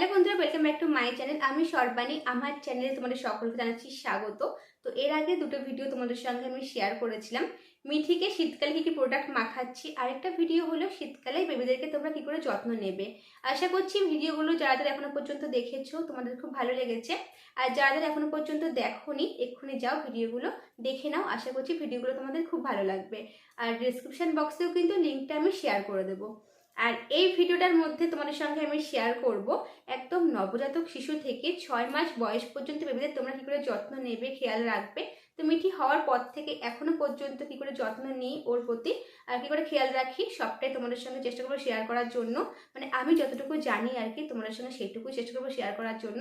Hello বন্ধুরা welcome back to my channel আমি সর্বাণী, আমার চ্যানেলে তোমাদের সকলকে জানাচ্ছি স্বাগত। তো এর আগে দুটো ভিডিও তোমাদের সঙ্গে আমি শেয়ার করেছিলাম। মিঠিকে শীতকালে কী কী প্রোডাক্ট মাখাচ্ছি? আরেকটা ভিডিও হলো শীতকালে বেবিদেরকে তোমরা কী করে যত্ন নেবে। আশা করছি ভিডিওগুলো যারা যারা এখনও পর্যন্ত দেখেছ, তোমাদের খুব ভালো লেগেছে। আর যারা যারা এখনও পর্যন্ত দেখোনি, এক্ষুনি যাও ভিডিওগুলো দেখে নাও। আশা করছি ভিডিওগুলো তোমাদের খুব ভালো লাগবে। আর ডিসক্রিপশন বক্সেও কিন্তু লিঙ্কটা আমি শেয়ার করে দেবো। আর এই ভিডিওটার মধ্যে তোমাদের সঙ্গে আমি শেয়ার করব একদম নবজাতক শিশু থেকে ছয় মাস বয়স পর্যন্ত বেবিদের তোমরা কী করে যত্ন নেবে, খেয়াল রাখবে তো মিঠি হওয়ার পর থেকে এখনও পর্যন্ত কী করে যত্ন নিই ওর প্রতি? আর কী করে খেয়াল রাখি? সবটাই তোমাদের সঙ্গে চেষ্টা করব শেয়ার করার জন্য। মানে আমি যতটুকু জানি আর কি, তোমাদের সঙ্গে সেইটুকু চেষ্টা করব শেয়ার করার জন্য।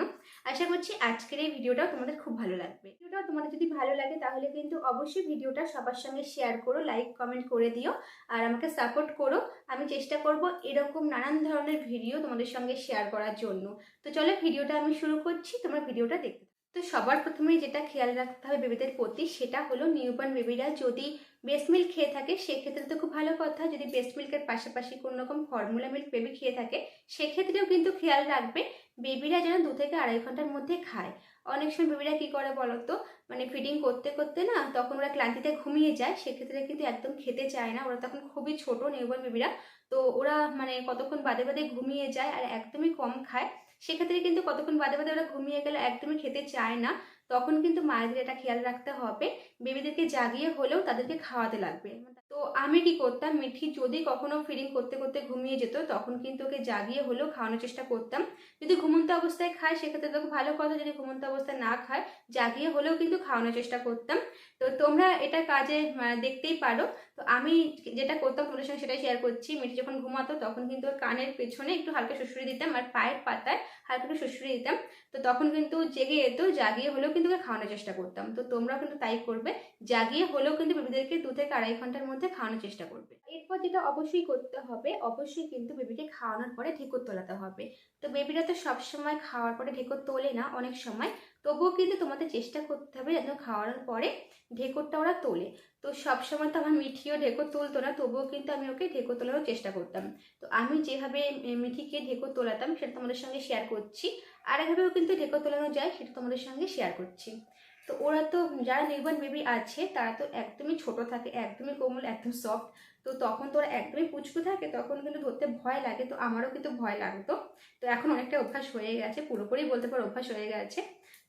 আশা করছি আজকের এই ভিডিওটাও তোমাদের খুব ভালো লাগবে। ভিডিওটাও তোমাদের যদি ভালো লাগে, তাহলে কিন্তু অবশ্যই ভিডিওটা সবার সঙ্গে শেয়ার করো লাইক কমেন্ট করে দিও, আর আমাকে সাপোর্ট করো। আমি চেষ্টা করব এরকম নানান ধরনের ভিডিও তোমাদের সঙ্গে শেয়ার করার জন্য। তো চলো, ভিডিওটা আমি শুরু করছি। তোমরা ভিডিওটা দেখতে তো সবার প্রথমে যেটা খেয়াল রাখতে হবে বেবিদের প্রতি, সেটা হলো নিউবর্ন বেবিরা যদি বেস্ট মিল্ক খেয়ে থাকে, সেক্ষেত্রে তো খুব ভালো কথা। যদি বেস্ট মিল্কের পাশাপাশি কোনো রকম ফর্মুলা মিল্ক বেবি খেয়ে থাকে, সেক্ষেত্রেও কিন্তু খেয়াল রাখবে বেবিরা যেন দু থেকে আড়াই ঘণ্টার মধ্যে খায়। অনেক সময় বেবিরা কী করে বলো তো মানে ফিডিং করতে করতে না তখন ওরা ক্লান্তিতে ঘুমিয়ে যায়, সেক্ষেত্রে কিন্তু একদম খেতে চায় না। ওরা তখন খুবই ছোট নিউবর্ন বেবিরা, তো ওরা মানে কতক্ষণ বাদে বাদে ঘুমিয়ে যায় আর একদমই কম খায়। সেক্ষেত্রে কিন্তু কতক্ষণ বাদে বাদে ওরা ঘুমিয়ে গেলে, একদমই খেতে চায় না। তখন কিন্তু মায়েদের এটা খেয়াল রাখতে হবে। বেবিদেরকে জাগিয়ে হলেও তাদেরকে খাওয়াতে লাগবে। তো আমি কি করতাম, মিঠি যদি কখনো ফিডিং করতে করতে ঘুমিয়ে যেত, তখন কিন্তু ওকে জাগিয়ে হলেও খাওয়ানোর চেষ্টা করতাম। যদি ঘুমন্ত অবস্থায় খায়, সেক্ষেত্রে তো ভালো কথা, যদি ঘুমন্ত অবস্থায় না খায়, জাগিয়ে হলেও কিন্তু খাওয়ানোর চেষ্টা করতাম। তো তোমরা এটা কাজে দেখতেই পারো। তো আমি যেটা করতাম তোমাদের সঙ্গে সেটাই শেয়ার করছি। মিঠি যখন ঘুমাতো তখন কিন্তু ওর কানের পেছনে একটু হালকা শুশুরি দিতাম আর পায়ের পাতায় হালকা একটু শুশুরি দিতাম। তো তখন কিন্তু জেগে যেত জাগিয়ে হলেও কিন্তু ওকে খাওয়ানোর চেষ্টা করতাম। তো তোমরাও কিন্তু তাই করবে। জাগিয়ে হলেও কিন্তু বেবিদেরকে দু থেকে আড়াই ঘণ্টার মধ্যে খাওয়ানোর চেষ্টা করবে। এরপর যেটা অবশ্যই করতে হবে, অবশ্যই কিন্তু বেবিকে খাওয়ানোর পরে ঢেকুর তোলাতে হবে। তো বেবিরা তো সবসময় খাওয়ার পরে ঢেকুর তোলে না, অনেক সময়। তবুও কিন্তু তোমাদের চেষ্টা করতে হবে যেন খাওয়ানোর পরে ঢেকুরটা ওরা তোলে। তো সবসময় তো আমার মিঠিও ঢেকুর তুলতো না, তবুও কিন্তু আমি ওকে ঢেকুর তোলারও চেষ্টা করতাম। তো আমি যেভাবে মিঠিকে ঢেকুর তোলাতাম সেটা তোমাদের সঙ্গে শেয়ার করছি। আর আরেকভাবেও কিন্তু ঢেকুর তোলানো যায়, সেটা তোমাদের সঙ্গে শেয়ার করছি। তো ওরা তো, যারা নির্বাণ বেবি আছে, তারা তো একদমই ছোট থাকে, একদমই কোমল, একদম সফট তো তখন তো ওরা একদমই পুচকু থাকে, তখন কিন্তু ধরতে ভয় লাগে, তো আমারও কিন্তু ভয় লাগতো। তো এখন অনেকটা অভ্যাস হয়ে গেছে, পুরোপুরি বলতে পারো অভ্যাস হয়ে গেছে।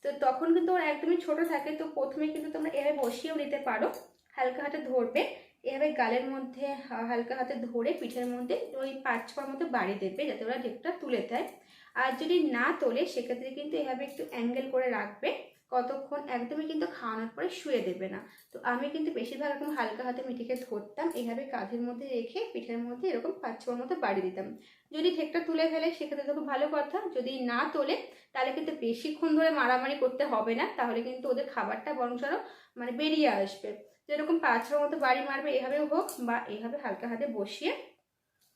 তো তখন কিন্তু ওরা একদমই ছোট থাকে, তো প্রথমে কিন্তু তোমরা এভাবে বসিয়েও নিতে পারো। হালকা হাতে ধরবে, এভাবে গালের মধ্যে হালকা হাতে ধরে পিঠের মধ্যে ওই পাঁচ ছর মতো বাড়ি দেবে যাতে ওরা ডেকটা তুলে দেয়। আর যদি না তোলে, সেক্ষেত্রে কিন্তু এভাবে একটু অ্যাঙ্গেল করে রাখবে। কতক্ষণ একদমই কিন্তু খাওয়ানোর পরে শুয়ে দেবে না। তো আমি কিন্তু বেশিরভাগ এরকম হালকা হাতে মিঠিকে ধরতাম এইভাবে কাঁধের মধ্যে রেখে পিঠের মধ্যে এরকম পাঁচ ছোয়ার মতো বাড়ি দিতাম। যদি ঠেকটা তুলে ফেলে সেক্ষেত্রে তো খুব ভালো কথা, যদি না তোলে তাহলে কিন্তু বেশিক্ষণ ধরে মারামারি করতে হবে না, তাহলে কিন্তু ওদের খাবারটা বরং মানে বেরিয়ে আসবে। যেরকম পাঁচ ছোয়ার মতো বাড়ি মারবে এভাবেও হোক বা এভাবে হালকা হাতে বসিয়ে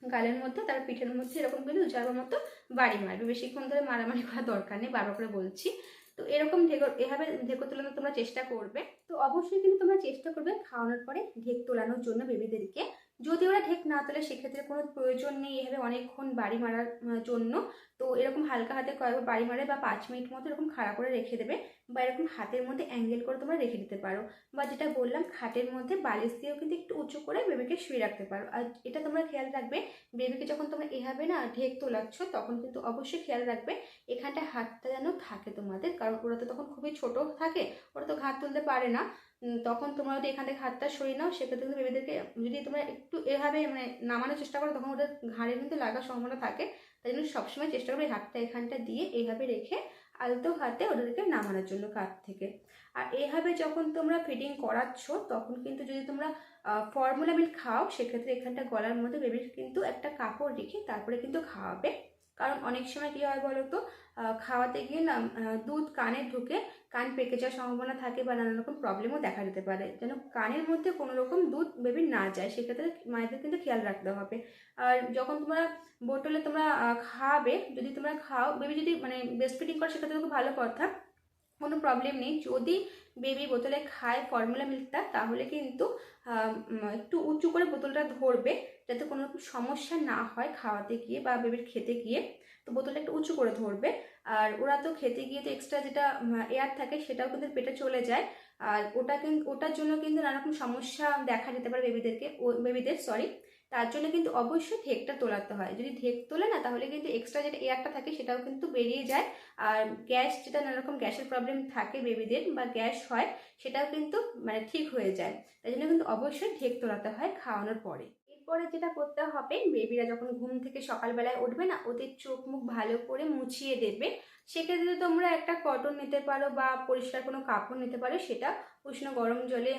গালের মধ্যে তার পিঠের মধ্যে এরকম কিন্তু দু মতো বাড়ি মারবে। বেশিক্ষণ ধরে মারামারি করার দরকার নেই, বারবার করে বলছি। তো এরকম ঢেকো, এভাবে ঢেকো তোলানো তোমরা চেষ্টা করবে। তো অবশ্যই কিন্তু তোমরা চেষ্টা করবে খাওয়ানোর পরে ঢেক তোলানোর জন্য বেবিদেরকে। যদি ওরা ঢেক না তোলে সেক্ষেত্রে কোনো প্রয়োজন নেই এভাবে অনেকক্ষণ বাড়ি মারার জন্য। তো এরকম হালকা হাতে কয়েকবার বাড়ি মারে বা পাঁচ মিনিট মতো এরকম খাড়া করে রেখে দেবে বা এরকম হাতের মধ্যে অ্যাঙ্গেল করে তোমরা রেখে দিতে পারো। বা যেটা বললাম, খাটের মধ্যে বালিশ দিয়েও কিন্তু একটু উঁচু করে বেবিকে শুয়ে রাখতে পারো। আর এটা তোমরা খেয়াল রাখবে বেবিকে যখন তোমরা এভাবে না ঢেক তোলাচ্ছ, তখন কিন্তু অবশ্যই খেয়াল রাখবে এখানটা হাতটা যেন থাকে তোমাদের। কারণ ওরা তো তখন খুবই ছোট থাকে, ওরা তো ঘাট তুলতে পারে না। তখন তোমরা যদি এখান থেকে হাতটা সরিয়ে নাও, সেক্ষেত্রে কিন্তু বেবিদেরকে যদি তোমরা একটু এভাবে মানে নামানোর চেষ্টা করো, তখন ওদের ঘাড়ে কিন্তু লাগার সম্ভাবনা থাকে। তাই জন্য সবসময় চেষ্টা করবে হাতটা এখানটা দিয়ে এইভাবে রেখে আলতো হাতে ওদেরকে নামানোর জন্য কাত থেকে। আর এইভাবে যখন তোমরা ফিডিং করাচ্ছ, তখন কিন্তু যদি তোমরা ফর্মুলা মিল্ক খাও, সেক্ষেত্রে এখানটা গলার মধ্যে বেবির কিন্তু একটা কাপড় রেখে তারপরে কিন্তু খাওয়াবে। কারণ অনেক সময় কী হয় বলো তো খাওয়াতে গিয়ে না দুধ কানে ঢুকে কান পেকে যাওয়ার সম্ভাবনা থাকে বা নানা রকম প্রবলেমও দেখা দিতে পারে। যেন কানের মধ্যে কোনো রকম দুধ বেবি না যায়, সেক্ষেত্রে মায়েদের কিন্তু খেয়াল রাখতে হবে। আর যখন তোমরা বোতলে তোমরা খাওয়াবে যদি তোমরা খাও বেবি যদি মানে ব্রেস্ট ফিডিং করো, সেক্ষেত্রে খুব ভালো কথা। কোনো প্রবলেম নেই। যদি বেবি বোতলে খায় ফর্মুলা মিল্কটা তাহলে কিন্তু একটু উঁচু করে বোতলটা ধরবে। যাতে কোনো রকম সমস্যা না হয় খাওয়াতে গিয়ে বা বেবির খেতে গিয়ে, তো বোতলটা একটু উঁচু করে ধরবে। আর ওরা তো খেতে গিয়ে তো এক্সট্রা যেটা এয়ার থাকে সেটাও কিন্তু পেটে চলে যায়। আর ওটা কিন্তু ওটার জন্য কিন্তু নানারকম সমস্যা দেখা যেতে পারে বেবিদেরকে বেবিদের সরি তার জন্য কিন্তু অবশ্যই ঢেকটা তোলাতে হয়। যদি ঢেক তোলে না, তাহলে কিন্তু এক্সট্রা যেটা এয়ারটা থাকে সেটাও কিন্তু বেরিয়ে যায়। আর গ্যাস যেটা নানারকম গ্যাসের প্রবলেম থাকে বেবিদের বা গ্যাস হয়, সেটাও কিন্তু মানে ঠিক হয়ে যায়। তাই জন্য কিন্তু অবশ্যই ঢেক তোলাতে হয় খাওয়ানোর পরে। এরপরে যেটা করতে হবে বেবিরা যখন ঘুম থেকে সকালবেলায় উঠবে না, ওদের চোখ মুখ ভালো করে মুছিয়ে দেবে। সেক্ষেত্রে তোমরা একটা কটন নিতে পারো বা পরিষ্কার কোনো কাপড় নিতে পারো, সেটা উষ্ণ গরম জলে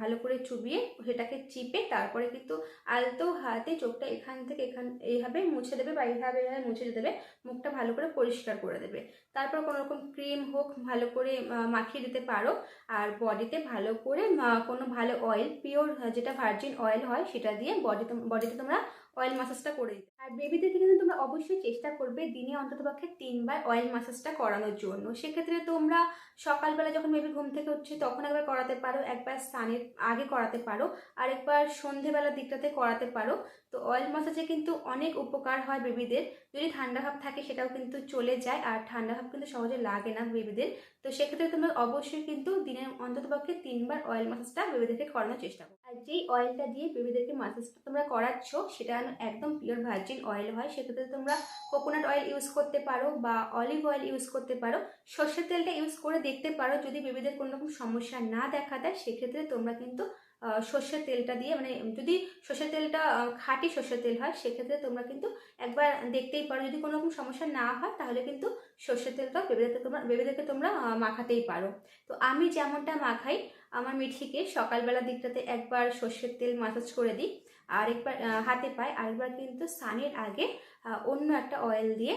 ভালো করে চুবিয়ে সেটাকে চিপে তারপরে কিন্তু আলতো হাতে চোখটা এখান থেকে এখান, এইভাবে মুছে দেবে বা এইভাবে এইভাবে মুছে দেবে, মুখটা ভালো করে পরিষ্কার করে দেবে। তারপর কোনো রকম ক্রিম হোক, ভালো করে মাখিয়ে দিতে পারো। আর বডিতে ভালো করে কোনো ভালো অয়েল পিওর যেটা ভার্জিন অয়েল হয়, সেটা দিয়ে বডিতে বডিতে তোমরা অয়েল মাসাজটা করে দিতে। আর বেবিদেরকে কিন্তু তোমরা অবশ্যই চেষ্টা করবে দিনে অন্ততপক্ষে তিনবার অয়েল মাসাজটা করানোর জন্য। সেক্ষেত্রে তোমরা সকালবেলা যখন বেবি ঘুম থেকে উঠছে তখন একবার করাতে পারো, একবার স্নানের আগে করাতে পারো আর একবার সন্ধেবেলার দিকটাতে করাতে পারো। তো অয়েল মাসাজে কিন্তু অনেক উপকার হয় বেবিদের যদি ঠান্ডা ভাব থাকে সেটাও কিন্তু চলে যায়, আর ঠান্ডা ভাব কিন্তু সহজে লাগে না বেবিদের তো সেক্ষেত্রে তোমরা অবশ্যই কিন্তু দিনের অন্ততপক্ষে তিনবার অয়েল মাসাজটা বেবিদেরকে করানোর চেষ্টা করো। আর যেই অয়েলটা দিয়ে বেবিদেরকে মাসাজটা তোমরা করাচ্ছ, সেটা একদম পিওর ভার্জিন অয়েল হয়। সেক্ষেত্রে তোমরা কোকোনাট অয়েল ইউজ করতে পারো বা অলিভ অয়েল ইউজ করতে পারো। সর্ষের তেলটা ইউজ করে দেখতে পারো। যদি বেবিদের কোনো রকম সমস্যা না দেখা দেয়, সেক্ষেত্রে তোমরা কিন্তু সর্ষের তেলটা দিয়ে মানে যদি সর্ষের তেলটা খাঁটি সর্ষের তেল হয়, সেক্ষেত্রে তোমরা কিন্তু একবার দেখতেই পারো। যদি কোনো রকম সমস্যা না হয়, তাহলে কিন্তু সর্ষের তেলটা বেবিদেরকে তোমরা বেবিদেরকে তোমরা মাখাতেই পারো। তো আমি যেমনটা মাখাই, আমার মিঠিকে সকালবেলা দিকটাতে একবার সর্ষের তেল মাসাজ করে দিই, আরেকবার হাতে পায়, আরেকবার কিন্তু স্নানের আগে অন্য একটা অয়েল দিয়ে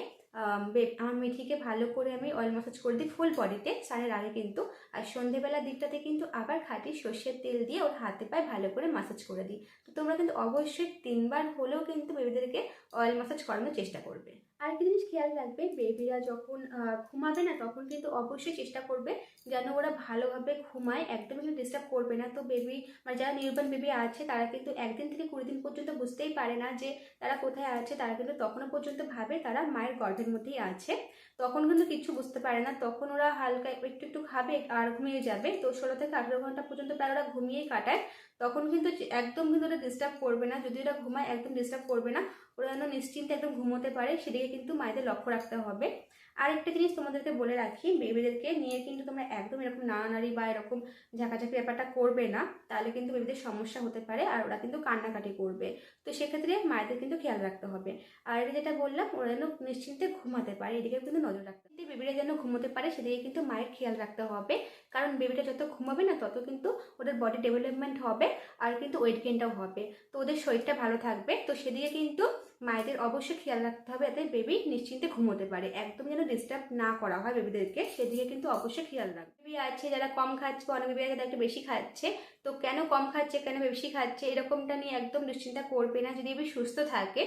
আমার মিঠিকে ভালো করে আমি অয়েল মাসাজ করে দিই ফুল বডিতে স্নানের আগে কিন্তু, আর সন্ধেবেলার দিকটাতে কিন্তু আবার খাঁটি সর্ষের তেল দিয়ে ওর হাতে পায়ে ভালো করে মাসাজ করে দিই। তো তোমরা কিন্তু অবশ্যই তিনবার হলেও কিন্তু বেবিদেরকে অয়েল মাসাজ করানোর চেষ্টা করবে। আর একটা জিনিস খেয়াল রাখবে বেবিরা যখন ঘুমাবে না, তখন কিন্তু অবশ্যই চেষ্টা করবে যেন ওরা ভালোভাবে ঘুমায়, একদমই ডিস্টার্ব করবে না। তো বেবি মানে যারা নির্বাণ বেবি আছে, তারা কিন্তু একদিন থেকে কুড়ি দিন পর্যন্ত বুঝতেই পারে না যে তারা কোথায় আছে, তারা কিন্তু তখনও পর্যন্ত ভাবে তারা মায়ের গর্ভের মধ্যেই আছে। তখন কিন্তু কিছু বুঝতে পারে না। তখন ওরা হালকা একটু একটু খাবে আর ঘুমিয়ে যাবে। তো ষোলো থেকে আঠেরো ঘণ্টা পর্যন্ত প্রায় ওরা ঘুমিয়েই কাটায়। তখন কিন্তু একদম কিন্তু ওরা ডিস্টার্ব করবে না। যদি ওরা ঘুমায় একদম ডিস্টার্ব করবে না, ওরা যেন নিশ্চিন্তে একদম ঘুমোতে পারে। সেদিকে কিন্তু মায়েদের লক্ষ্য রাখতে হবে। আরেকটা জিনিস তোমাদেরকে বলে রাখি, বেবিদেরকে নিয়ে কিন্তু তোমরা একদম এরকম নাড়ানাড়ি বা এরকম ঝাঁকাঝাঁকি ব্যাপারটা করবে না। তাহলে কিন্তু বেবিদের সমস্যা হতে পারে আর ওরা কিন্তু কান্নাকাটি করবে। তো সেক্ষেত্রে মায়েদের কিন্তু খেয়াল রাখতে হবে। আর এটা যেটা বললাম, ওরা যেন নিশ্চিন্তে ঘুমাতে পারে, এদিকে কিন্তু নজর রাখতে হবে। বেবিরা যেন ঘুমোতে পারে, সেদিকে কিন্তু মায়ের খেয়াল রাখতে হবে। কারণ বেবিটা যত ঘুমাবে না, তত কিন্তু ওদের বডি ডেভেলপমেন্ট হবে আর কিন্তু ওয়েট গেনটাও হবে। তো ওদের শরীরটা ভালো থাকবে। তো সেদিকে কিন্তু মায়েদের অবশ্যই খেয়াল রাখতে হবে যাতে বেবি নিশ্চিন্তে ঘুমোতে পারে। একদম যেন ডিস্টার্ব না করা হয় বেবিদেরকে, সেদিকে কিন্তু অবশ্যই খেয়াল রাখবে। বেবি আছে, যারা কম খাচ্ছে, অনেক বেবি আছে একটু বেশি খাচ্ছে। তো কেন কম খাচ্ছে, কেন বেশি খাচ্ছে, এরকমটা নিয়ে একদম দুশ্চিন্তা করবে না। যদি বেবি সুস্থ থাকে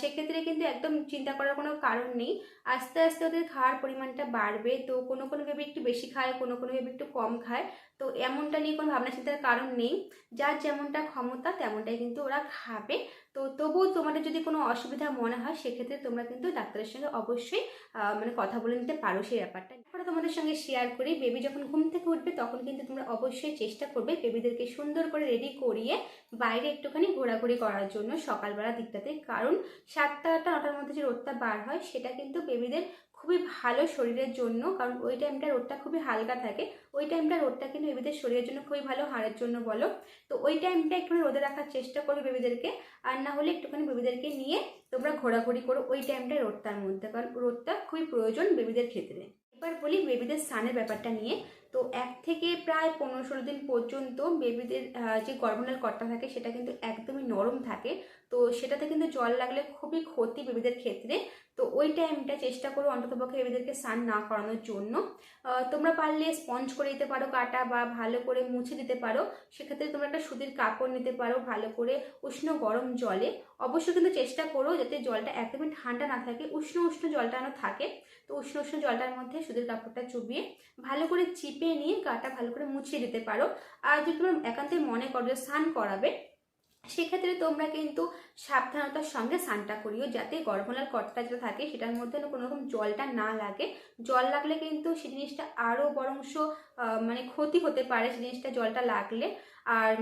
সেক্ষেত্রে কিন্তু একদম চিন্তা করার কোনো কারণ নেই। আস্তে আস্তে ওদের খাওয়ার পরিমাণটা বাড়বে, তো কোনো কোনো বেবি একটু বেশি খায়, কোনো কোনো বেবি একটু কম খায়। তো এমনটা নিয়ে কোনো ভাবনা চিন্তার কারণ নেই। যার যেমনটা ক্ষমতা, তেমনটাই কিন্তু ওরা খাবে। তো তবুও তোমাদের যদি কোনো অসুবিধা মনে হয়, সেক্ষেত্রে তোমরা কিন্তু ডাক্তারের সঙ্গে অবশ্যই মানে কথা বলে নিতে পারো সেই ব্যাপারটা। এরপরে তোমাদের সঙ্গে শেয়ার করি বেবি যখন ঘুম থেকে উঠবে, তখন কিন্তু তোমরা অবশ্যই চেষ্টা করবে বেবিদেরকে সুন্দর করে রেডি করিয়ে বাইরে একটুখানি ঘোরাঘুরি করার জন্য সকালবেলা দিকটাতে। কারণ সাতটা আটটা, নটার মধ্যে যে রোদটা বার হয়, সেটা কিন্তু বেবিদের খুবই ভালো শরীরের জন্য। কারণ ওই টাইমটা রোদটা খুবই হালকা থাকে। ওই টাইমটা রোদটা কিন্তু বেবিদের শরীরের জন্য খুবই ভালো, হাড়ের জন্য বলো। তো ওই টাইমটা একটুখানি রোদে রাখার চেষ্টা করবে বেবিদেরকে। আর না হলে একটুখানি বেবিদেরকে নিয়ে তোমরা ঘোরাঘুরি করো ওই টাইমটায় রোদটার মধ্যে। কারণ রোদটা খুবই প্রয়োজন বেবিদের ক্ষেত্রে। এবার বলি বেবিদের স্নানের ব্যাপারটা নিয়ে, তো এক থেকে প্রায় পনেরো ষোলো দিন পর্যন্ত বেবিদের যে গর্ভনাল কর্তা থাকে সেটা কিন্তু একদমই নরম থাকে। তো সেটাতে কিন্তু জল লাগলে খুবই ক্ষতি বেবিদের ক্ষেত্রে। তো ওই টাইমটা চেষ্টা করো অন্ততপক্ষে বেবিদেরকে স্নান না করানোর জন্য। তোমরা পারলে স্পঞ্জ করে দিতে পারো, কাটা বা ভালো করে মুছে দিতে পারো। সেক্ষেত্রে তোমরা একটা সুতির কাপড় নিতে পারো ভালো করে উষ্ণ গরম জলে। অবশ্যই কিন্তু চেষ্টা করো যাতে জলটা একদমই ঠান্ডা না থাকে, উষ্ণ উষ্ণ জলটা যেন থাকে। তো উষ্ণ উষ্ণ জলটার মধ্যে সুতির কাপড়টা চুবিয়ে ভালো করে চিপে নিয়ে গাটা ভালো করে মুছিয়ে দিতে পারো। আর যদি তোমরা একান্তই মনে করো যে স্নান করাবে, সেক্ষেত্রে তোমরা কিন্তু সাবধানতার সঙ্গে স্নানটা করিও যাতে গর্ভনাল কর্তা যেটা থাকে সেটার মধ্যে কোনো রকম জলটা না লাগে। জল লাগলে কিন্তু সেই জিনিসটা আরও বরংশ মানে ক্ষতি হতে পারে সেই জিনিসটা জলটা লাগলে। আর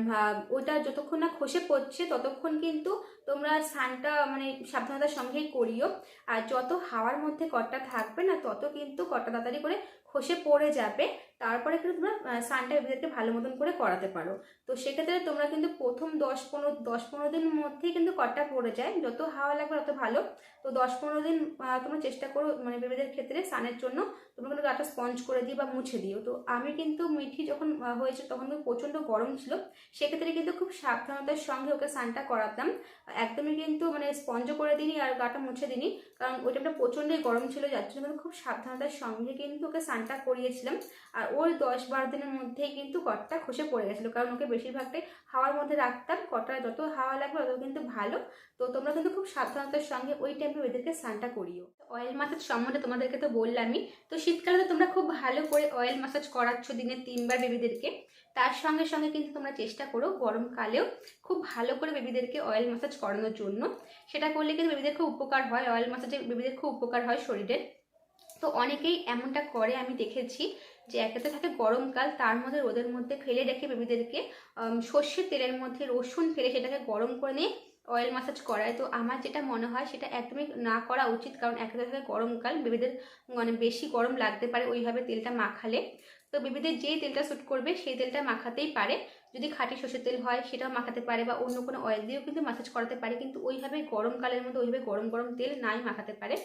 ওটা যতক্ষণ না খসে পড়ছে ততক্ষণ কিন্তু তোমরা স্নানটা মানে সাবধানতার সঙ্গেই করিও। আর যত হাওয়ার মধ্যে কটটা থাকবে না তত কিন্তু কটটা তাড়াতাড়ি করে খসে পড়ে যাবে। তারপরে কিন্তু তোমরা সানটা এদেরকে ভালো মতন করে করাতে পারো। তো সেক্ষেত্রে তোমরা কিন্তু প্রথম দশ পনেরো দশ পনেরো দিনের মধ্যেই কিন্তু কটটা পড়ে যায়। যত হাওয়া লাগবে তত ভালো। তো দশ পনেরো দিন তোমরা চেষ্টা করো মানে বেবিদের ক্ষেত্রে সানের জন্য। তোমরা কিন্তু গাটা স্পঞ্জ করে দিও বা মুছে দিও। তো আমি কিন্তু মিঠি যখন হয়েছে তখন কিন্তু প্রচণ্ড গরম ছিল। সেক্ষেত্রে কিন্তু খুব সাবধানতার সঙ্গে ওকে স্নানটা করাতাম। একদমই কিন্তু মানে স্পঞ্জ করে দিইনি আর গাটা মুছে দিইনি। কারণ ওই টাইমটা প্রচণ্ডই গরম ছিল, যার জন্য খুব সাবধানতার সঙ্গে কিন্তু ওকে স্নানটা করিয়েছিলাম। আর ওই দশ বারো দিনের মধ্যেই কিন্তু কটটা খসে পড়ে গেছিল। কারণ ওকে বেশিরভাগটাই হাওয়ার মধ্যে রাখতাম কটটা যত হাওয়া লাগবে তত কিন্তু ভালো। তো তোমরা কিন্তু খুব সাবধানতার সঙ্গে ওই টাইমে ওদেরকে স্নানটা করিও। অয়েল মাসাজ সম্বন্ধে তোমাদেরকে তো বললামই। তো শীতকালে তো তোমরা খুব ভালো করে অয়েল মাসাজ করাচ্ছ দিনে তিনবার বেবিদেরকে। তার সঙ্গে সঙ্গে কিন্তু তোমরা চেষ্টা করো গরমকালেও খুব ভালো করে বেবিদেরকে অয়েল মাসাজ করানোর জন্য। সেটা করলে কিন্তু বেবিদের খুব উপকার হয়। অয়েল মাসাজে বেবিদের খুব উপকার হয় শরীরের তো অনেকেই এমনটা করে, আমি দেখেছি। যে একেতে থাকে গরমকাল তার মধ্যে রোদের মধ্যে ফেলে রেখে বেবিদেরকে সর্ষের তেলের মধ্যে রসুন ফেলে সেটাকে গরম করে নিয়ে অয়েল মাসাজ করায়। তো আমার যেটা মনে হয় সেটা একদমই না করা উচিত, কারণ একেতে থাকে গরমকাল বেবিদের মানে বেশি গরম লাগতে পারে ওইভাবে তেলটা মাখালে। তো বেবিদের যেই তেলটা স্যুট করবে সেই তেলটা মাখাতেই পারে। যদি খাঁটি সর্ষের তেল হয় সেটাও মাখাতে পারে বা অন্য কোনো অয়েল দিয়েও কিন্তু মাসাজ করাতে পারে, কিন্তু ওইভাবে গরমকালের মধ্যে ওইভাবে গরম গরম তেল নাই মাখাতে পারে।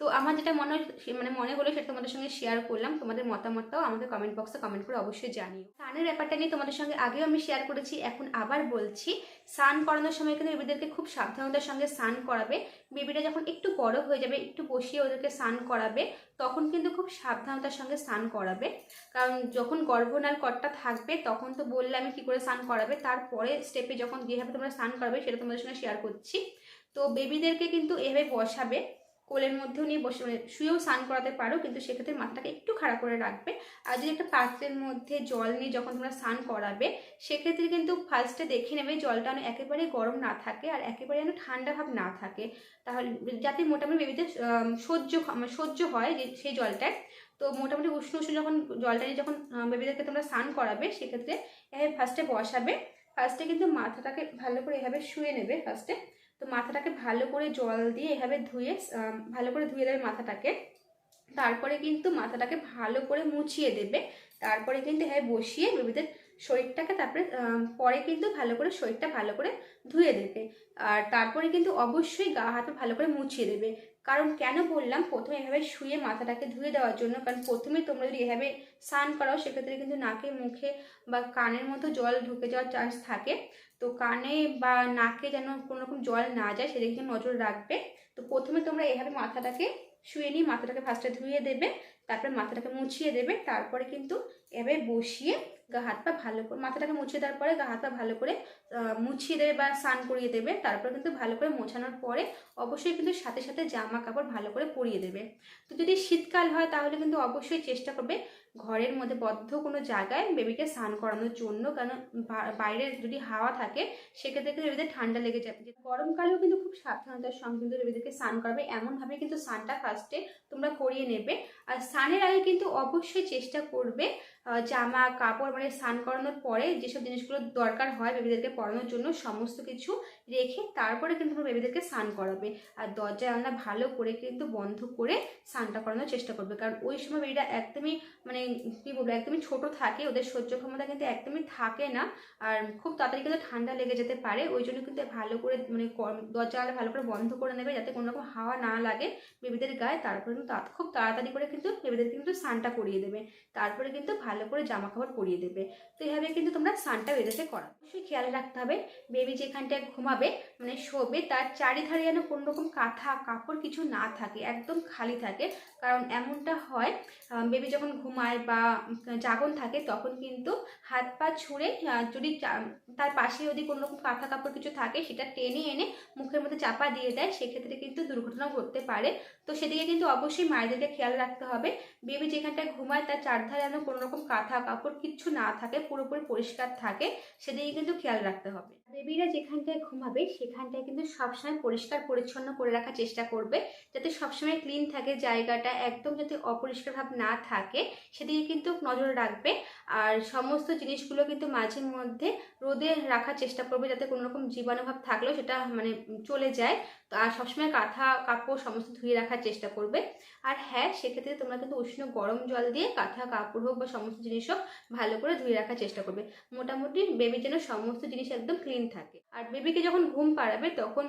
তো আমার যেটা মনে মানে মনে হলো সেটা তোমাদের সঙ্গে শেয়ার করলাম। তোমাদের মতামতটাও আমাকে কমেন্ট বক্সে কমেন্ট করে অবশ্যই জানিও। স্নানের ব্যাপারটা নিয়ে তোমাদের সঙ্গে আগেও আমি শেয়ার করেছি, এখন আবার বলছি। স্নান করানোর সময় কিন্তু বেবিদেরকে খুব সাবধানতার সঙ্গে স্নান করাবে। বেবিটা যখন একটু বড় হয়ে যাবে, একটু বসিয়ে ওদেরকে স্নান করাবে, তখন কিন্তু খুব সাবধানতার সঙ্গে স্নান করাবে। কারণ যখন গর্ভনাল কটটা থাকবে, তখন তো বললে আমি কী করে স্নান করাবে। তারপরে স্টেপে যখন যেভাবে তোমরা স্নান করাবে, সেটা তোমাদের সঙ্গে শেয়ার করছি। তো বেবিদেরকে কিন্তু এভাবে বসাবে। কোলের মধ্যেও নিয়ে বসে মানে শুয়েও স্নান করাতে পারো, কিন্তু সেক্ষেত্রে মাথাটাকে একটু খাড়া করে রাখবে। আর যদি একটা পাত্রের মধ্যে জল নিয়ে যখন তোমরা স্নান করাবে, সেক্ষেত্রে কিন্তু ফার্স্টে দেখে নেবে জলটা যেন একেবারে গরম না থাকে আর একেবারে যেন ঠান্ডা ভাব না থাকে। তাহলে যাতে মোটামুটি বেবিতে সহ্য মানে সহ্য হয় যে, সেই জলটায়। তো মোটামুটি উষ্ণ উষ্ণ যখন জলটা নিয়ে যখন বেবিদেরকে তোমরা স্নান করাবে, সেক্ষেত্রে এভাবে ফার্স্টে বসাবে। ফার্স্টে কিন্তু মাথাটাকে ভালো করে এভাবে শুয়ে নেবে ফার্স্টে তো মাথাটাকে ভালো করে জল দিয়ে এভাবে ধুয়ে ভালো করে ধুয়ে দেবে মাথাটাকে। তারপরে কিন্তু মাথাটাকে ভালো করে মুছিয়ে দেবে। তারপরে কিন্তু এভাবে বসিয়ে বেবিদের শরীরটাকে তারপরে পরে কিন্তু ভালো করে শরীরটা ভালো করে ধুয়ে দেবে। আর তারপরে কিন্তু অবশ্যই গা হাতে ভালো করে মুছিয়ে দেবে। কারণ কেন বললাম, প্রথমে এভাবে শুয়ে মাথাটাকে ধুয়ে দেওয়ার জন্য। কারণ প্রথমে তোমরা যদি এভাবে স্নান করাও, সেক্ষেত্রে কিন্তু নাকে, মুখে বা কানের মতো জল ঢুকে যাওয়ার চান্স থাকে। তো কানে বা নাকে যেন কোনো রকম জল না যায়, সেদিকে নজর রাখবে। তো প্রথমে তোমরা এভাবে মাথাটাকে শুয়ে নিয়ে, মাথাটাকে ফার্স্টে ধুয়ে দেবে। তারপরে মাথাটাকে মুছিয়ে দেবে, তারপরে কিন্তু এভাবে বসিয়ে গা হাত পা ভালো করে, মাথাটাকে মুছিয়ে দেওয়ার পরে গা হাত পা ভালো করে মুছিয়ে দেবে বা স্নান করিয়ে দেবে, তারপরে কিন্তু ভালো করে মোছানোর পরে অবশ্যই কিন্তু সাথে সাথে জামা কাপড় ভালো করে পরিয়ে দেবে। তো যদি শীতকাল হয় তাহলে কিন্তু অবশ্যই চেষ্টা করবে ঘরের মধ্যে বদ্ধ কোনো জায়গায় বেবিকে স্নান করানোর জন্য, কারণ বাইরে যদি হাওয়া থাকে, সেক্ষেত্রে কিন্তু বেবিদের ঠান্ডা লেগে যাবে। গরমকালেও কিন্তু খুব সাবধানতার সঙ্গে কিন্তু বেবিদেরকে স্নান করাবে। এমনভাবে কিন্তু স্নানটা ফার্স্টে তোমরা করিয়ে নেবে। আর স্নানের আগে কিন্তু অবশ্যই চেষ্টা করবে জামা, কাপড় মানে স্নান করানোর পরে যেসব জিনিসগুলো দরকার হয় বেবিদেরকে পরানোর জন্য সমস্ত কিছু রেখে তারপরে কিন্তু তোমরা বেবিদেরকে স্নান করাবে। আর দরজা জানলা ভালো করে কিন্তু বন্ধ করে স্নানটা করানোর চেষ্টা করবে। কারণ ওই সময় বেবিরা একদমই মানে কী বলব, একদমই ছোট থাকে, ওদের সহ্য ক্ষমতা কিন্তু একদমই থাকে না। আর খুব তাড়াতাড়ি কিন্তু ঠান্ডা লেগে যেতে পারে। ওই জন্য কিন্তু ভালো করে মানে দরজা জানলা ভালো করে বন্ধ করে নেবে যাতে কোনো রকম হাওয়া না লাগে বেবিদের গায়ে। তারপরে কিন্তু খুব তাড়াতাড়ি করে কিন্তু বেবিদের কিন্তু স্নানটা করিয়ে দেবে। তারপরে কিন্তু ভালো করে জামা কাপড় পরিয়ে দেবে। তো এভাবে কিন্তু তোমরা সানটা বেঁধেতে করা অবশ্যই খেয়াল রাখতে হবে। বেবি যেখানটায় ঘুমাবে মানে শোবে, তার চারিধারে যেন কোনো রকম কাঁথা, কাপড় কিছু না থাকে, একদম খালি থাকে। কারণ এমনটা হয় বেবি যখন ঘুমায় বা জাগন থাকে, তখন কিন্তু হাত পা ছুঁড়ে যদি তার পাশে যদি কোনো রকম কাঁথা, কাপড় কিছু থাকে, সেটা টেনে এনে মুখের মধ্যে চাপা দিয়ে দেয়, সেক্ষেত্রে কিন্তু দুর্ঘটনা ঘটতে পারে। তো সেদিকে কিন্তু অবশ্যই মায়েদেরকে খেয়াল রাখতে হবে। বেবি যেখানটায় ঘুমায়, তার চারধারে যেন কোনো রকম কাঁথা, কাপড় কিচ্ছু না থাকে, পুরোপুরি পরিষ্কার থাকে, সেদিকে কিন্তু খেয়াল রাখতে হবে। বেবিরা যেখানটায় ঘুমাবে সেখানটায় কিন্তু সবসময় পরিষ্কার, পরিচ্ছন্ন করে রাখার চেষ্টা করবে। যাতে সবসময় ক্লিন থাকে জায়গাটা, একদম যাতে অপরিষ্কার ভাব না থাকে, সেদিকে কিন্তু নজর রাখবে। আর সমস্ত জিনিসগুলো কিন্তু মাঝে মধ্যে রোদে রাখার চেষ্টা করবে, যাতে কোনো রকম জীবাণুভাব থাকলেও সেটা মানে চলে যায়। আর সবসময় কাঁথা, কাপড় সমস্ত ধুয়ে রাখার চেষ্টা করবে। আর হ্যাঁ সেক্ষেত্রে তোমরা কিন্তু উষ্ণ গরম জল দিয়ে কাঁথা, কাপড় হোক বা সমস্ত জিনিস হোক ভালো করে ধুয়ে রাখার চেষ্টা করবে। মোটামুটি বেবি যেন সমস্ত জিনিস একদম ক্লিন থাকে। আর বেবিকে যখন ঘুম পাড়াবে তখন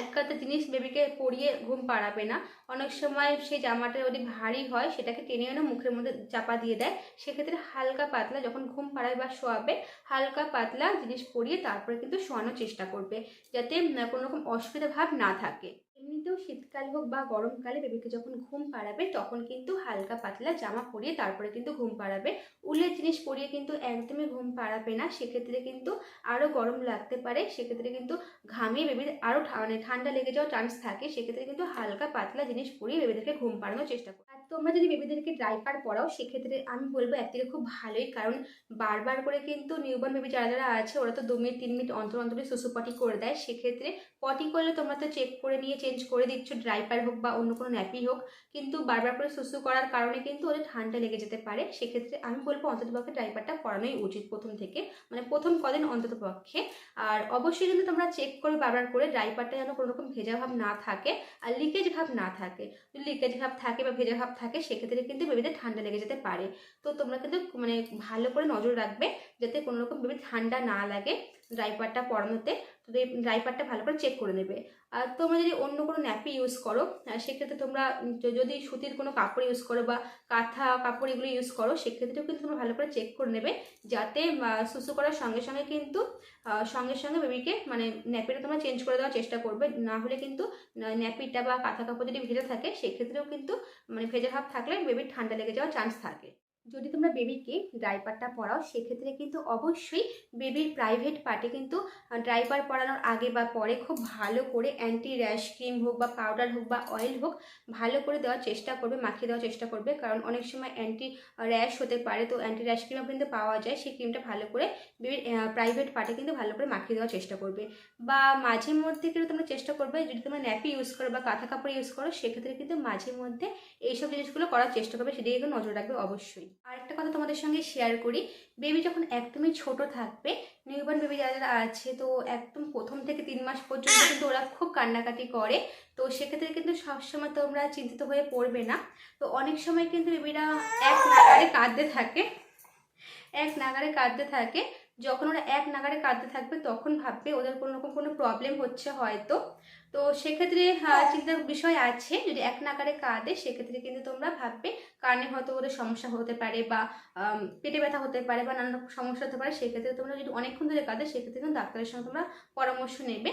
এক কাতা জিনিস বেবিকে পরিয়ে ঘুম পাড়াবে না। অনেক সময় সেই জামাটা যদি ভারী হয়, সেটাকে টেনে এনে মুখের মধ্যে চাপা দিয়ে দেয়। সেক্ষেত্রে হালকা পাতলা যখন ঘুম পাড়ায় বা শোয়াবে, হালকা পাতলা জিনিস পরিয়ে তারপরে কিন্তু শোয়ানোর চেষ্টা করবে, যাতে কোনো রকম অসুবিধা ভাব না থাকে। এমনিতেও শীতকাল হোক বা গরমকালে বেবিকে যখন ঘুম পাড়াবে, তখন কিন্তু হালকা পাতলা জামা পরিয়ে তারপরে কিন্তু ঘুম পাড়াবে। উলের জিনিস পরিয়ে কিন্তু একদমই ঘুম পাড়াবে না। সেক্ষেত্রে কিন্তু আরও গরম লাগতে পারে। সেক্ষেত্রে কিন্তু ঘামিয়ে বেবির আরও মানে ঠান্ডা লেগে যাওয়ার চান্স থাকে। সেক্ষেত্রে কিন্তু হালকা পাতলা জিনিস পরিয়ে বেবিদেরকে ঘুম পাড়ানোর চেষ্টা করো। আর তোমরা যদি বেবিদেরকে ড্রাইপার পরাও, সেক্ষেত্রে আমি বলব একদিকে খুব ভালোই। কারণ বারবার করে কিন্তু নিউবর্ন বেবি যারা যারা আছে, ওরা তো দু মিনিট, তিন মিনিট অন্তর অন্তরে সুসুপটি করে দেয়। সেক্ষেত্রে পটি করলে তোমরা তো চেক করে নিয়ে চেঞ্জ করে দিচ্ছ ড্রাইপার হোক বা অন্য কোনো ন্যাপি হোক, কিন্তু বারবার করে সুসু করার কারণে কিন্তু ওদের ঠান্ডা লেগে যেতে পারে। সেক্ষেত্রে আমি বলব অন্ততপক্ষে ড্রাইপারটা পরানোই উচিত প্রথম থেকে মানে প্রথম কদিন অন্ততপক্ষে। আর অবশ্যই কিন্তু তোমরা চেক করে বারবার করে ড্রাইপারটা যেন কোনো রকম ভেজা ভাব না থাকে আর লিকেজ ভাব না থাকে। যদি লিকেজ ভাব থাকে বা ভেজা ভাব থাকে, সেক্ষেত্রে কিন্তু বেবিদের ঠান্ডা লেগে যেতে পারে। তো তোমরা কিন্তু মানে ভালো করে নজর রাখবে যাতে কোনো রকম বেবি ঠান্ডা না লাগে ড্রাইপারটা পরানোতে। ড্রাইপারটা ভালো করে চেক করে নেবে। আর তোমরা যদি অন্য কোনো ন্যাপি ইউজ করো সেক্ষেত্রে তোমরা যদি সুতির কোনো কাপড় ইউজ করো বা কাঁথা কাপড় এগুলো ইউজ করো, সেক্ষেত্রেও কিন্তু তোমরা ভালো করে চেক করে নেবে যাতে সুসু করার সঙ্গে সঙ্গে কিন্তু সঙ্গে সঙ্গে বেবিকে মানে ন্যাপিটা তোমরা চেঞ্জ করে দেওয়ার চেষ্টা করবে। না হলে কিন্তু ন্যাপিটা বা কাঁথা কাপড় যদি ভেজে থাকে, সেক্ষেত্রেও কিন্তু মানে ভেজে ভাব থাকলে বেবির ঠান্ডা লেগে যাওয়ার চান্স থাকে। যদি তোমরা বেবিকে ড্রাইপারটা পরাও, সেক্ষেত্রে কিন্তু অবশ্যই বেবির প্রাইভেট পার্টে কিন্তু ড্রাইপার পরানোর আগে বা পরে খুব ভালো করে অ্যান্টি র্যাশ ক্রিম হোক বা পাউডার হোক বা অয়েল হোক, ভালো করে দেওয়ার চেষ্টা করবে, মাখিয়ে দেওয়ার চেষ্টা করবে। কারণ অনেক সময় অ্যান্টি র্যাশ হতে পারে, তো অ্যান্টি র্যাশ ক্রিমও কিন্তু পাওয়া যায়, সেই ক্রিমটা ভালো করে বেবির প্রাইভেট পার্টে কিন্তু ভালো করে মাখিয়ে দেওয়ার চেষ্টা করবে। বা মাঝে মধ্যে কিন্তু তোমরা চেষ্টা করবে, যদি তোমরা ন্যাপি ইউজ করো বা কাঁথা কাপড় ইউজ করো, সেক্ষেত্রে কিন্তু মাঝে মধ্যে এইসব জিনিসগুলো করার চেষ্টা করবে, সেদিকে নজর রাখবে অবশ্যই। আর একটা কথা তোমাদের সঙ্গে শেয়ার করি। বেবি যখন একদমই ছোট থাকবে নিউবর্ন বেবি যারা যারা আছে, তো একদম প্রথম থেকে তিন মাস পর্যন্ত কিন্তু ওরা খুব কান্নাকাটি করে। তো সেক্ষেত্রে কিন্তু সবসময় তোমরা চিন্তিত হয়ে পড়বে না। তো অনেক সময় কিন্তু বেবিরা এক নাগারে কাঁদতে থাকে। এক নাগারে কাঁদতে থাকে। যখন ওরা এক নাগারে কাঁদতে থাকবে, তখন ভাববে ওদের কোনো রকম কোনো প্রবলেম হচ্ছে হয়তো। তো সেক্ষেত্রে চিন্তার বিষয় আছে, যদি এক নাগারে কাঁদে, সেক্ষেত্রে কিন্তু তোমরা ভাববে কানে হয়তো ওদের সমস্যা হতে পারে বা পেটে ব্যথা হতে পারে বা নানা রকম সমস্যা হতে পারে, সেক্ষেত্রে তোমরা যদি অনেকক্ষণ ধরে কাঁদে, সেক্ষেত্রে কিন্তু ডাক্তারের সঙ্গে তোমরা পরামর্শ নেবে।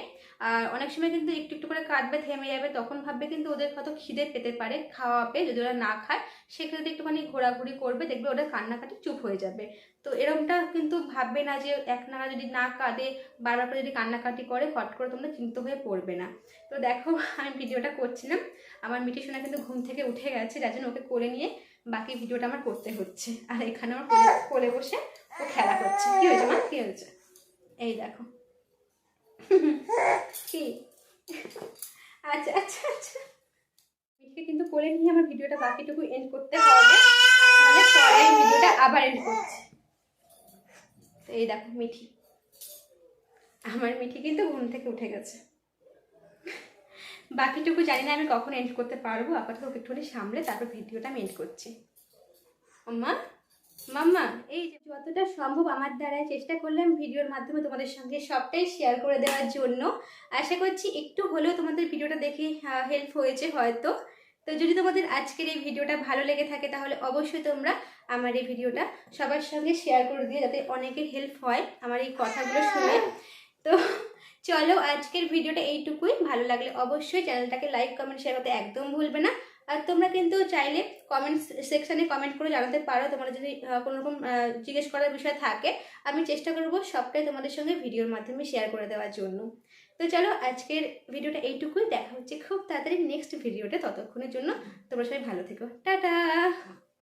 আর অনেক সময় কিন্তু একটু একটু করে কাঁদবে, থেমে যাবে, তখন ভাববে কিন্তু ওদের হয়তো খিদে পেতে পারে, খাওয়াবে, যদি ওরা না খায়, সেক্ষেত্রে একটুখানি ঘোরাঘুরি করবে, দেখবে ওদের কান্নাকাটি চুপ হয়ে যাবে। তো এরকমটা কিন্তু ভাববে না যে এক নাগা যদি না কাঁদে, বারবার করে যদি কান্নাকাটি করে, ফট করে তোমরা চিন্তিত হয়ে পড়বে না। তো দেখো, আমি ভিডিওটা করছিলাম। আমার মিটি সোনা কিন্তু ঘুম থেকে উঠে গেছে, যার জন্য ওকে করে নিয়ে বাকি ভিডিওটা আমার করতে হচ্ছে। আর এখানে আমার কোলে কোলে বসে ও খেলা করছে। কি হয়েছে মা? কি হয়েছে? এই দেখো। কি? আচ্ছা আচ্ছা আচ্ছা। মিঠিকে কিন্তু কোলে নিয়ে আমার ভিডিওটা বাকিটুকু এন্ড করতে হবে। তাহলে পরে ভিডিওটা আবার এন্ড করছি। তো এই দেখো মিঠি। আমার মিঠি কিন্তু ঘুম থেকে উঠে গেছে। বাকিটুকু জানি না আমি কখন এন্ড করতে পারব, আপাতত ওকে একটুখানি সামলে তারপর ভিডিওটা আমি এন্ড করছি। মা মাম্মা, এই যতটা সম্ভব আমার দ্বারা চেষ্টা করলাম ভিডিওর মাধ্যমে তোমাদের সঙ্গে সবটাই শেয়ার করে দেওয়ার জন্য। আশা করছি একটু হলেও তোমাদের ভিডিওটা দেখে হেল্প হয়েছে হয়তো। তো যদি তোমাদের আজকের এই ভিডিওটা ভালো লেগে থাকে, তাহলে অবশ্যই তোমরা আমার এই ভিডিওটা সবার সঙ্গে শেয়ার করে দিয়ে যাতে অনেকের হেল্প হয় আমার এই কথাগুলো শুনে। তো চলো আজকের ভিডিওটা এইটুকুই। ভালো লাগলে অবশ্যই চ্যানেলটাকে লাইক কমেন্ট শেয়ার করতে একদম ভুলবে না। আর তোমরা কিন্তু চাইলে কমেন্ট সেকশানে কমেন্ট করে জানাতে পারো। তোমরা যদি কোনো রকম জিজ্ঞেস করার বিষয় থাকে, আমি চেষ্টা করব সবটাই তোমাদের সঙ্গে ভিডিওর মাধ্যমে শেয়ার করে দেওয়ার জন্য। তো চলো আজকের ভিডিওটা এইটুকুই। দেখা হচ্ছে খুব তাড়াতাড়ি নেক্সট ভিডিওটা ততক্ষণের জন্য তোমরা সবাই ভালো থেকো। টাটা!